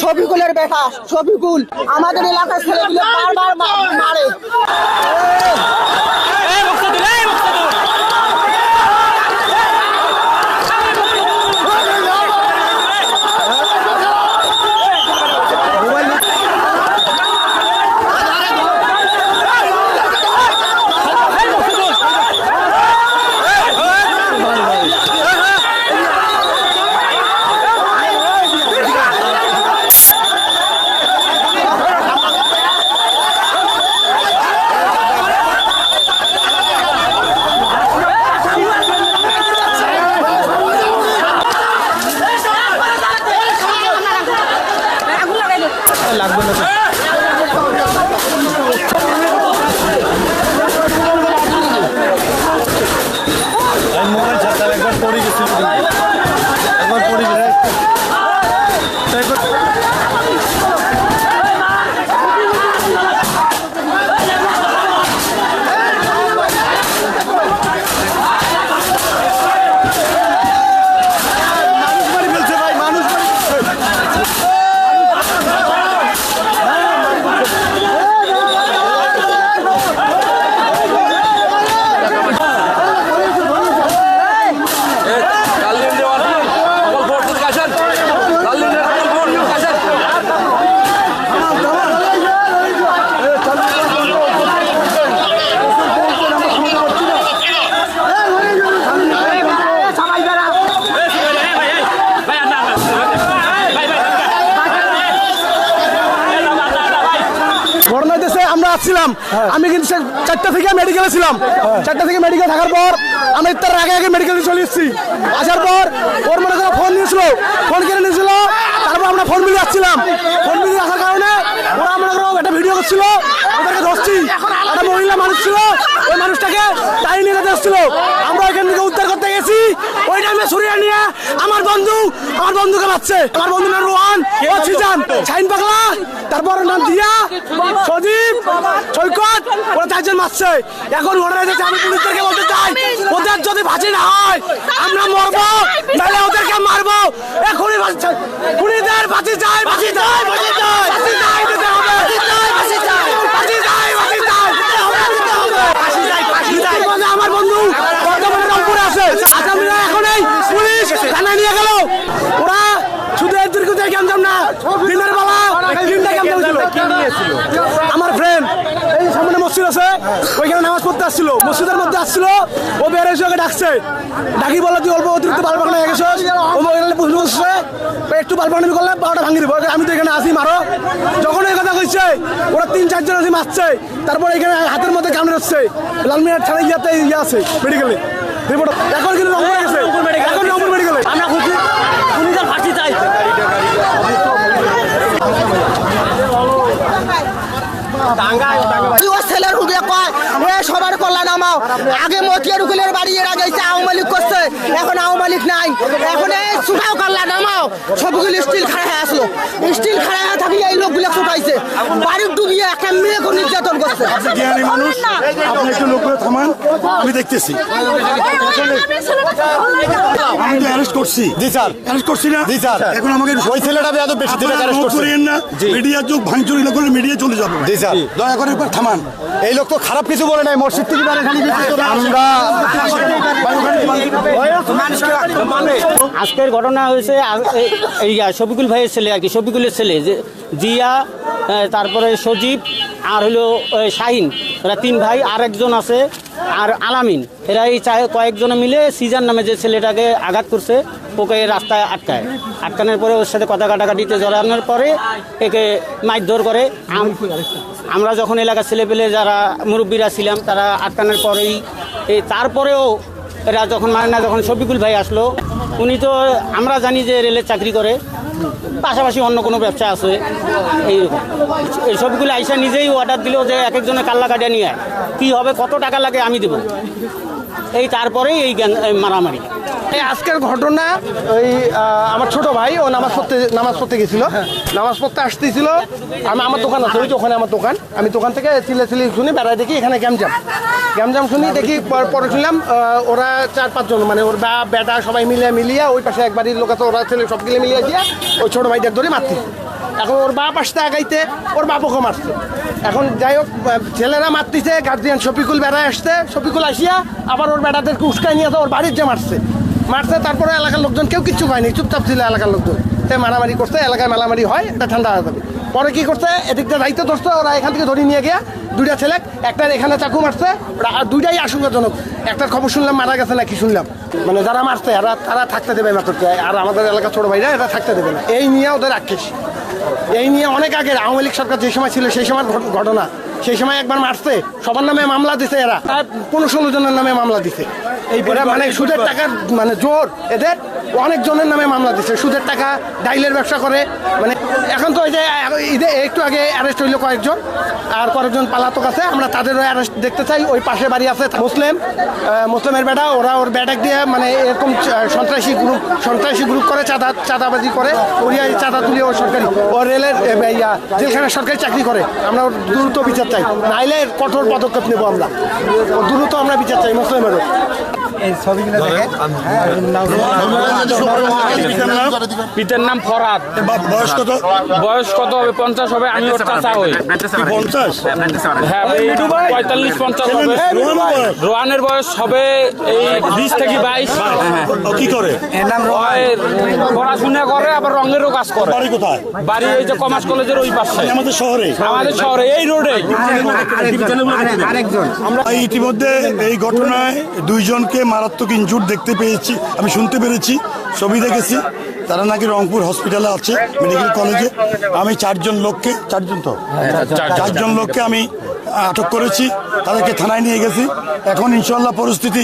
শফিকুলের বেটা শফিকুল আমাদের এলাকার ছেলেগুলো বারবার মা- মারে আমি মোবাইল ছাড়তাম একবার পড়ে গেছিল একবার পড়ে গেছে মানুষ মারি ফেলছে ভাই মানুষ মারি ফেলছে। Kalian dewan Kapal board perkasan Kalian dari kapal board perkasan ঘটনা হইতেছে আমরা আসছিলাম আমি কিন্তু চারটা থেকে মেডিকেলে ছিলাম। চারটা থেকে মেডিকেল থাকার পর আমি তার আগে আগে মেডিকেলে চলে এসেছি। আসার পর ওর মনে করে ফোন নিয়েছিল। ফোন কিনে নিয়েছিল। তারপর আমরা ফোন মিলিয়ে আসছিলাম। ফোন মিলিয়ে আসার কারণে ওরা মনে করো একটা ভিডিও করছিল। ওদেরকে ধরছি। একটা মহিলা মানুষ ছিল। ওই মানুষটাকে টাই নিয়ে এসেছিল। আমরা ওইখান থেকে উদ্ধার করতে গেছি। ওই টাইমে সরিয়ে নিয়ে আমার বন্ধু আমার বন্ধুকে মারছে। আমার বন্ধু রোহান। ও সিজান শাইন পাগলা। তারপর নাম দিয়া সদীপ সৈকত ওরা চারজন মারছে এখন ওরা এসেছে আমি পুলিশদেরকে বলতে চাই ওদের যদি ভাসি না হয় আমরা মরবো তাহলে ওদেরকে মারবো। এখনই ফাঁসি চাই। ভাসি যায় চাই যায় চাই যায় চাই ফাঁসি চাই দিতে হবে ফাঁসি চাই ফাঁসি চাই ফাঁসি চাই দিতে হবে দিতে হবে ফাঁসি চাই ফাঁসি চাই মানে আমার বন্ধু বর্তমানে রংপুরে আছে আসামিরা এখনই পুলিশ থানায় নিয়ে গেল ওরা শুধু এর দীর্ঘ থেকে জানতাম না দিনের বেলা তিনটা ক্যাম্প ছিল আমার ফ্রেন্ড এই সামনে মসজিদ আছে ওইখানে নামাজ পড়তে আসছিল মসজিদের মধ্যে আসছিল ও বের এসে ওকে ডাকছে। ডাকি বলে তুই অল্প অতিরিক্ত বাল পাকনা গেছিস? ও এখানে প্রশ্ন করছে একটু বাল পাকনামি করলে বারোটা ভাঙি দিব। আমি তো এখানে আসি মারো। যখন এই কথা কইছে ওরা তিন চারজন আসি মারছে। তারপর এখানে হাতের মধ্যে কামড়ে হচ্ছে লালমিয়ার ছাড়া ইয়াতে ইয়ে আছে মেডিকেলে। এখন কিন্তু রংপুরে গেছে। এখন রংপুর মেডিকেলে। আমরা খুনিদের ফাঁসি চাই। কি ও ছেলের হুগে কয় এ কল্যাণ নামাও আগে মতিয়ার উকিলের বাড়ি এর এসে আওয়ামী লীগ করছে এখন আওয়ামী লীগ নাই। এখন এই ছুটাও কল্যাণ নামাও। সবগুলো স্টিল খাড়া হয়ে আসলো। স্টিল খাড়া হয়ে থাকলে এই লোকগুলো ছুটাইছে বাড়ি ডুবিয়ে একটা মেয়েকে নির্যাতন করছে। জ্ঞানী মানুষ আপনি একটু লোক করে থামান আমি দেখতেছি। আমি তো অ্যারেস্ট করছি। জি স্যার। অ্যারেস্ট করছি না? জি স্যার। এখন আমাকে ওই ছেলেটা বেয়াদব বেশি দিনে আপনারা arrest ভোগ করছে। না। মিডিয়া যুগ ভাঙচুর করলে মিডিয়া চলে যাবে। জি স্যার। দয়া করে একবার থামান। এই লোক তো খারাপ কিছু বলে নাই মসজিদ থেকে বের এখানে আমরা আজকের ঘটনা হয়েছে শফিকুল ভাইয়ের ছেলে আর কি, শফিকুলের ছেলে, যে জিয়া তারপরে সজীব আর হলো শাহিন। এরা তিন ভাই, আর একজন আছে, আর আলামিন। এরা এই চায় কয়েকজনে মিলে সিজার নামে যে ছেলেটাকে আঘাত করছে, ওকে রাস্তায় আটকায়। আটকানোর পরে ওর সাথে কথা কাটাকাটিতে জড়ানোর পরে একে মারধর করে। আমরা যখন এলাকার ছেলেপেলে যারা মুরব্বীরা ছিলাম, তারা আটকানোর পরেই তারপরেও এরা যখন মানে না, যখন শফিকুল ভাই আসলো, উনি তো আমরা জানি যে রেলের চাকরি করে, পাশাপাশি অন্য কোনো ব্যবসা আছে, এইরকম। এই সবগুলো আইসা নিজেই অর্ডার দিল যে এক একজনের কাল্লা কাটিয়ে নিয়ে। কি হবে, কত টাকা লাগে আমি দেবো। এই তারপরেই এই মারামারি। আজকের ঘটনা ওই আমার ছোট ভাই ও নামাজ পড়তে নামাজ পড়তে গেছিল। নামাজ পড়তে আসতেছিল। আমি আমার দোকান আছে ওই যে ওখানে আমার দোকান। আমি দোকান থেকে চিলে চিলি শুনি বেড়ায় দেখি এখানে গ্যামজাম গ্যামজাম শুনি দেখি পর- শুনলাম ওরা চার পাঁচজন মানে ওর বাপ বেটা সবাই মিলে মিলিয়ে ওই পাশে এক বাড়ির লোক আছে ওরা ছেলে সব গিলে মিলিয়ে দিয়ে ওই ছোট ভাইটার ধরে মারতে এখন ওর বাপ আসতে আগাইতে ওর বাপকে মারছে। এখন যাই হোক ছেলেরা মারতেছে গার্জিয়ান শফিকুল বেড়ায় আসতে শফিকুল আসিয়া আবার ওর বেটাদেরকে উস্কাই নিয়ে আসে ওর বাড়ির যে মারছে। মারছে, তারপরে এলাকার লোকজন কেউ কিচ্ছু পায়নি, চুপচাপ ছিল এলাকার লোকজন। তাই মারামারি করছে, এলাকায় মারামারি হয়, এটা ঠান্ডা হয়ে যাবে। পরে কি করছে, এদিকটা দায়িত্ব ধরছে, ওরা এখান থেকে ধরে নিয়ে গিয়া দুইটা ছেলে, একটা এখানে চাকু মারছে, ওরা দুইটাই আশঙ্কাজনক। একটার খবর শুনলাম, মারা গেছে নাকি শুনলাম। মানে যারা মারছে, এরা, তারা থাকতে দেবে না তোকে আর আমাদের এলাকার ছোট ভাইরা এরা থাকতে দেবে না। এই নিয়ে ওদের আক্ষেস এই নিয়ে অনেক আগে আওয়ামী লীগ সরকার যে সময় ছিল, সেই সময় ঘটনা। সেই সময় একবার মারছে। সবার নামে মামলা দিছে এরা। পনেরো ষোলো জনের নামে মামলা দিছে। এই মানে সুদের টাকার মানে জোর। এদের অনেক জনের নামে মামলা দিছে, সুদের টাকা, ডাইলের ব্যবসা করে মানে এখন তো ওই যে একটু আগে অ্যারেস্ট হইল কয়েকজন, আর কয়েকজন পালাতক আছে, আমরা তাদেরও অ্যারেস্ট দেখতে চাই, ওই পাশে বাড়ি আছে মুসলিম মুসলিমের বেটা, ওরা ওর ব্যাটাক দিয়ে মানে এরকম সন্ত্রাসী গ্রুপ সন্ত্রাসী গ্রুপ করে চাঁদা, চাঁদাবাজি করে ওরিয়া চাঁদা তুলিয়ে ও সরকারি, ও রেলের জেলখানে সরকারি চাকরি করে, আমরা ওর দ্রুত বিচার চাই, নাইলে কঠোর পদক্ষেপ নেব আমরা দ্রুত আমরা বিচার চাই মুসলিমেরও। পিতার নাম ফরাদ বয়স কত বয়স কত হবে পঞ্চাশ হবে আমি ওর চাচা হই পঞ্চাশ হ্যাঁ পঁয়তাল্লিশ পঞ্চাশ হবে রোহানের বয়স? হবে এই বিশ থেকে বাইশ কি করে পড়াশোনা করে আবার রঙেরও কাজ করে বাড়ি কোথায় বাড়ি এই যে কমার্স কলেজের ওই পাশে আমাদের শহরে আমাদের শহরে এই রোডে আমরা ইতিমধ্যে এই ঘটনায় দুইজনকে মারাত্মক ইনজুর দেখতে পেয়েছি আমি শুনতে পেরেছি ছবি দেখেছি। তারা নাকি রংপুর হসপিটালে আছে মেডিকেল কলেজে আমি চারজন লোককে চারজন তো? চারজন। লোককে আমি আটক করেছি তাদেরকে থানায় নিয়ে গেছি। এখন ইনশাল্লাহ পরিস্থিতি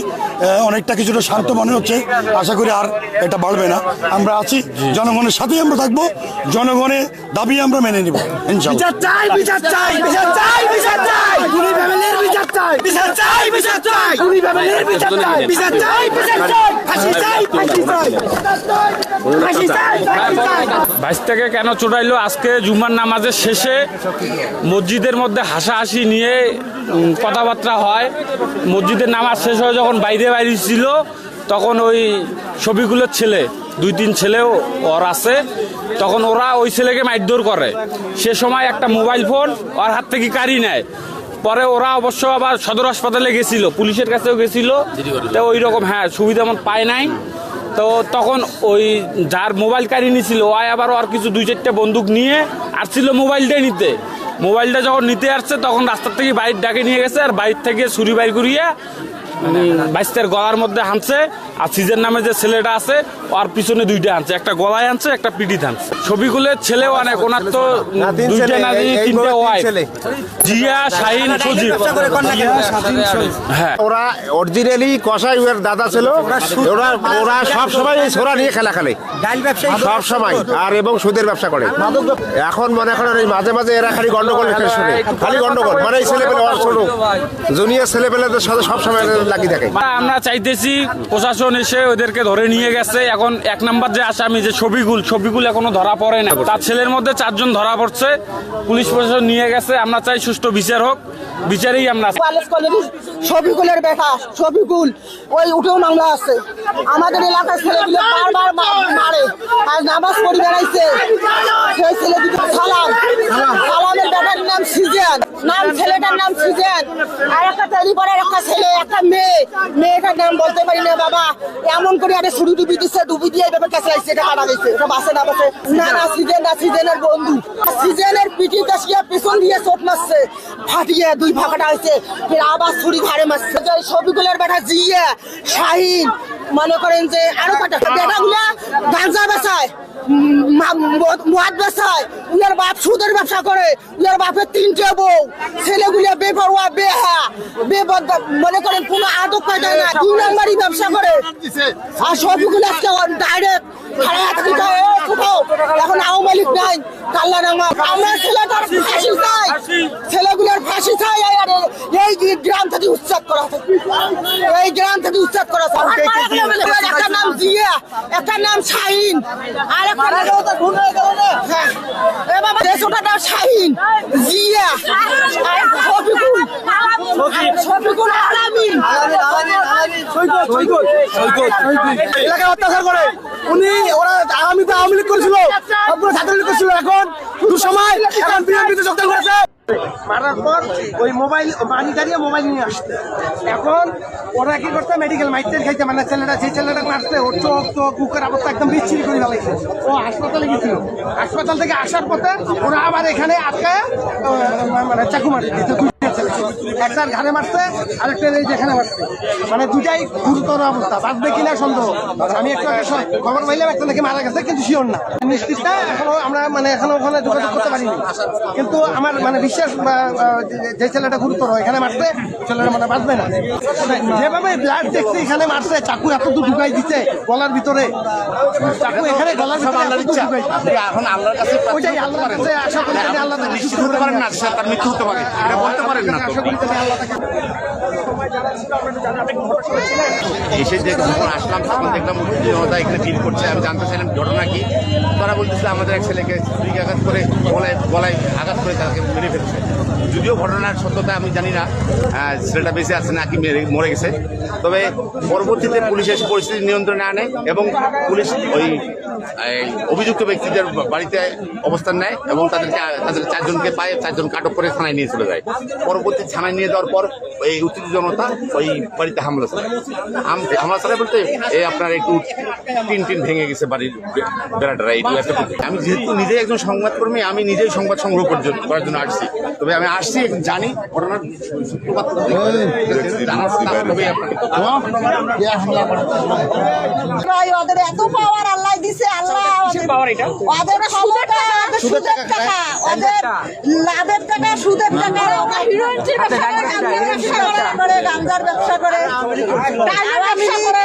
অনেকটা কিছুটা শান্ত মনে হচ্ছে। আশা করি আর এটা বাড়বে না। আমরা আছি জনগণের সাথেই আমরা থাকব। জনগণের দাবি আমরা মেনে নিব থেকে কেন চোটাইলো আজকে জুম্মার নামাজের শেষে মসজিদের মধ্যে হাসাহাসি নিয়ে কথাবার্তা হয়। মসজিদের নামাজ শেষ হয়ে যখন বাইরে বাইরে ছিল তখন ওই ছবিগুলোর ছেলে দুই তিন ছেলেও ওর আছে তখন ওরা ওই ছেলেকে মারধর করে। সে সময় একটা মোবাইল ফোন ওর হাত থেকে কাড়ি নেয়। পরে ওরা অবশ্য আবার সদর হাসপাতালে গেছিল পুলিশের কাছেও গেছিল। তো ওই রকম হ্যাঁ সুবিধা মন পায় নাই। তো তখন ওই যার মোবাইল কারি নিছিল ওই আবার আর কিছু দুই চারটে বন্দুক নিয়ে আসছিল মোবাইলটাই নিতে। মোবাইলটা যখন নিতে আসছে তখন রাস্তার থেকে বাইর ডাকে নিয়ে গেছে আর বাইর থেকে ছুরি বাইর করিয়ে বাইস্তের গলার মধ্যে হানছে। আর সিজের নামে যে ছেলেটা আছে আর পিছনে দুইটা আনছে। একটা গলায় আনছে একটা পিটি আনছে। ছবিগুলোর ছেলে অনেক ওনার তো দুইটা না তিনটা ওয়াইফ জিয়া শাহিন সজীব হ্যাঁ। ওরা অরিজিনালি কষাই ওর দাদা ছিল। ওরা ওরা সব সময় এই ছোরা নিয়ে খেলা খেলে। সব সময়। আর এবং সুদের ব্যবসা করে। এখন মনে করেন এই মাঝে মাঝে এরা খালি গন্ডগোল শুনে। খালি গন্ডগোল। মানে এই ছেলে পেলে ছোট জুনিয়র ছেলে পেলেদের সাথে সব সময় লাগিয়ে থাকে। আমরা চাইতেছি প্রশাসন এসে ওদেরকে ধরে নিয়ে গেছে। এখন এক নাম্বার যে আসামি যে ছবিগুল ছবিগুল এখনও ধরা পড়ে না তার ছেলের মধ্যে চারজন ধরা পড়ছে, পুলিশ প্রশাসন নিয়ে গেছে, আমরা চাই সুষ্ঠু বিচার হোক, বিচারেই আমরা শফিকুলের বেটা শফিকুল ওই উঠেও মামলা আছে। আমাদের এলাকার ছেলেগুলো বারবার মারে। আর নামাজ পড়ি বেড়াইছে। সেই ছেলে দুটো সালাম। নাম ছেলেটার নাম সিজেন। আর একটা তেলিপাড়ার একটা ছেলে, একটা মেয়ে। মেয়েটার নাম বলতে পারি না, বাবা। এমন করে একটা ছুরি ডুবি দিচ্ছে ডুবি দিয়ে এভাবে কাছে লাগছে এটা কাটা এটা বাসে না বাসে? না না, সিজেন, না, সিজেনের বন্ধু। সিজেনের পিটি কাশিয়া পেছন দিয়ে চোট মারছে। ফাটিয়ে দুই ফাঁকাটা হয়েছে। ফের আবার ছুরি ঘাড়ে মারছে। ছবিগুলোর বেটা জিয়া, শাহিন, মনে করেন যে আরও কটা বেটাগুলা গাঞ্জা বেচায়। মদ বেসায় উনার বাপ সুদের ব্যবসা করে। উনার বাপের তিনটে বউ। ছেলেগুলো বেপরোয়া, বেহা। বেবদ মনে করেন কোনো আদব কায়দা না দুই নম্বরই ব্যবসা করে। আর সবগুলো আজকে ডাইরেক্ট? এখন আওয়ামী লীগ নাই। কাল্লা নামা। আমার ছেলেটার ফাঁসি ফাঁসি চাই আর এই গ্রাম থেকে উচ্ছেদ করা এই গ্রাম থেকে উচ্ছেদ করা হোক। একটা নাম জিয়া একটা নাম শাহিন। আর একটা নাম হ্যাঁ। এ বাবা। শাহিন জিয়া। আর শফিকুল। শফিকুল আলামিন। এলাকায় অত্যাচার করে। উনি ওরা আগামীতে আওয়ামী লীগ করেছিল। সবগুলো ছাত্রলীগ করেছিল। এখন দুসময় এখন বিএনপিতে যোগদান করেছে। মারার পর ওই মোবাইল বাড়ি দাঁড়িয়ে মোবাইল নিয়ে আসতে। এখন ওরা কি করতে মেডিকেল মাইটের খাইতে মানে ছেলেটা যে ছেলেটা মারতে ওর চোখ চোখ মুখের আবার একদম বিচ্ছিরি করে ফেলাইছে ও হাসপাতালে গেছিল। হাসপাতাল থেকে আসার পথে ওরা আবার এখানে আটকায় মানে চাকু মারি একটার ঘাড়ে মারছে আর একটা এই যেখানে মারছে মানে দুটাই গুরুতর অবস্থা। বাঁচবে কিনা সন্দেহ। আমি একটু খবর পাইলাম একটা নাকি মারা গেছে কিন্তু শিওর না। নিশ্চিত না এখনও আমরা মানে এখনও ওখানে যোগাযোগ করতে পারিনি। কিন্তু আমার মানে বিশ্বাস যে- ছেলেটা গুরুতর এখানে মারছে ছেলেটা মানে বাঁচবে না। যেভাবে ব্লাড দেখছে এখানে মারছে চাকু এত দূর ঢুকাই দিচ্ছে গলার ভিতরে। চাকু এখানে গলার ভিতরে। এখন আল্লাহর কাছে ওইটাই আল্লাহর কাছে আশা করি আল্লাহ নিশ্চিত হতে পারেন না তার মৃত্যু হতে পারে। এটা বলতে পারেন না। এসে যে যখন আসলাম, তখন দেখলাম জনতা এখানে ভিড় করছে। আমি জানতে চাইলাম ঘটনা কি। তারা বলতেছিল, আমাদের এক ছেলেকে ছুরিকে আঘাত করে গলায় গলায় আঘাত করে তাকে মেরে ফেলছে। যদিও ঘটনার সত্যতা আমি জানি না ছেলেটা বেঁচে আছে নাকি মেরে, মরে গেছে। তবে পরবর্তীতে পুলিশ এসে পরিস্থিতি নিয়ন্ত্রণে আনে এবং পুলিশ ওই অভিযুক্ত ব্যক্তিদের বাড়িতে অবস্থান নেয় এবং তাদেরকে, তাদের চারজনকে পায় চারজনকে আটক করে থানায় নিয়ে চলে যায়। পরবর্তী থানায় নিয়ে যাওয়ার পর এই উত্তেজিত জনতা ওই বাড়িতে হামলা চালায়। হামলা চালায় বলতে এই আপনার একটু টিন টিন ভেঙে গেছে বাড়ির বেড়াটারা, এই আমি যেহেতু নিজেই একজন সংবাদকর্মী, আমি নিজেই সংবাদ সংগ্রহ করার জন্য- আসছি। তবে আমি আসছি জানি ঘটনার সূত্রপাত। এত পাওয়ার আল্লাহ দিছে আল্লাহ ওদের ক্ষমতা ওদের সুদের টাকা ওদের লাভের টাকা সুদের টাকা ওরা হিরোইনের ব্যবসা করে গাঞ্জার ব্যবসা করে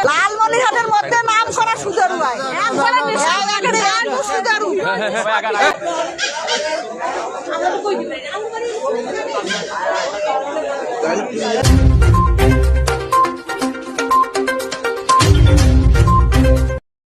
লালমনিরহাটের মধ্যে নাম করা সুদের ভাই সুদারু